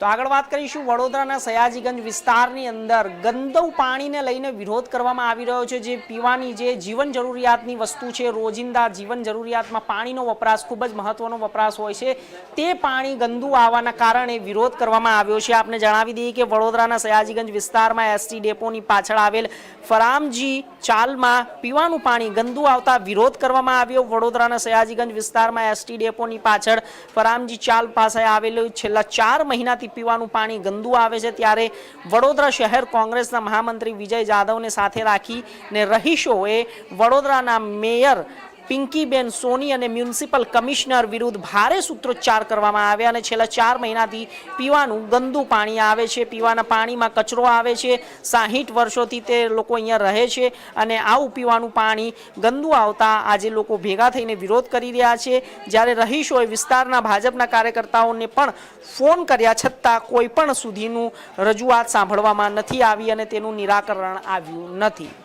તો આગળ વાત કરીશું વડોદરાના સયાજીગંજ વિસ્તારની અંદર. ગંદુ પાણીને લઈને વિરોધ કરવામાં આવી રહ્યો છે. જે પીવાની જે જીવન જરૂરિયાતની વસ્તુ છે, રોજિંદા જીવન જરૂરિયાતમાં પાણીનો વપરાશ ખૂબ જ મહત્વનો વપરાશ હોય છે. તે પાણી ગંદુ આવવાના કારણે વિરોધ કરવામાં આવ્યો છે. આપને જણાવી દઈએ કે વડોદરાના સયાજીગંજ વિસ્તારમાં એસટી ડેપોની પાછળ આવેલ ફરામજી ચાલમાં પીવાનું પાણી ગંદુ આવતા વિરોધ કરવામાં આવ્યો. વડોદરાના સયાજીગંજ વિસ્તારમાં એસટી ડેપોની પાછળ ફરામજી ચાલ પાસે આવેલું છેલ્લા ચાર મહિનાથી પીવાનું પાણી ગંદુ આવે છે ત્યારે વડોદરા શહેર કોંગ્રેસના મહામંત્રી વિજય જાદવને સાથે રાખીને રહીશોએ વડોદરાના મેયર પિંકીબેન સોની અને મ્યુનિસિપલ કમિશનર વિરુદ્ધ ભારે સૂત્રોચ્ચાર કરવામાં આવ્યા અને છેલ્લા ચાર મહિનાથી પીવાનું ગંદુ પાણી આવે છે, પીવાના પાણીમાં કચરો આવે છે. સાહીઠ વર્ષોથી તે લોકો અહીંયા રહે છે અને આવું પીવાનું પાણી ગંદુ આવતા આજે લોકો ભેગા થઈને વિરોધ કરી રહ્યા છે. જ્યારે રહીશોએ વિસ્તારના ભાજપના કાર્યકર્તાઓને પણ ફોન કર્યા છતાં કોઈ પણ સુધીનું રજૂઆત સાંભળવામાં નથી આવી અને તેનું નિરાકરણ આવ્યું નથી.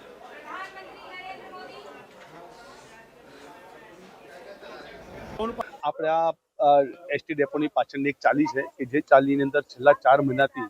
આપણે આ એસટી ડેપોની પાછળની એક ચાલી છે કે જે ચાલીની અંદર છેલ્લા ચાર મહિનાથી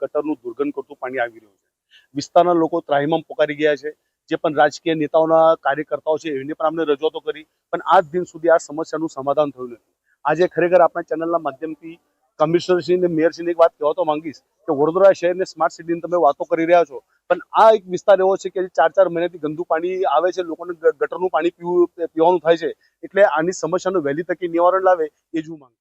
ગટરનું દુર્ગંધ કરતું પાણી આવી રહ્યું છે. વિસ્તારના લોકો ત્રાહિમામ પોકારી ગયા છે. જે પણ રાજકીય નેતાઓના કાર્યકર્તાઓ છે એને પણ અમને રજૂઆતો કરી. પણ આજ દિન સુધી આ સમસ્યાનું સમાધાન થયું નથી. આજે ખરેખર આપણા ચેનલના માધ્યમથી કમિશનરશ્રી અને મેયરશ્રીને એક વાત કહેવા તો માંગીશ કે વડોદરા શહેરને સ્માર્ટ સિટીની તમે વાતો કરી રહ્યા છો, પણ આ એક વિસ્તાર એવો છે કે ચાર ચાર મહિનાથી ગંદુ પાણી આવે છે, લોકોને ગટરનું પાણી પીવું, પીવાનું થાય છે, એટલે આની સમસ્યાનું વહેલી તકે નિવારણ લાવે એ જ હું માંગુ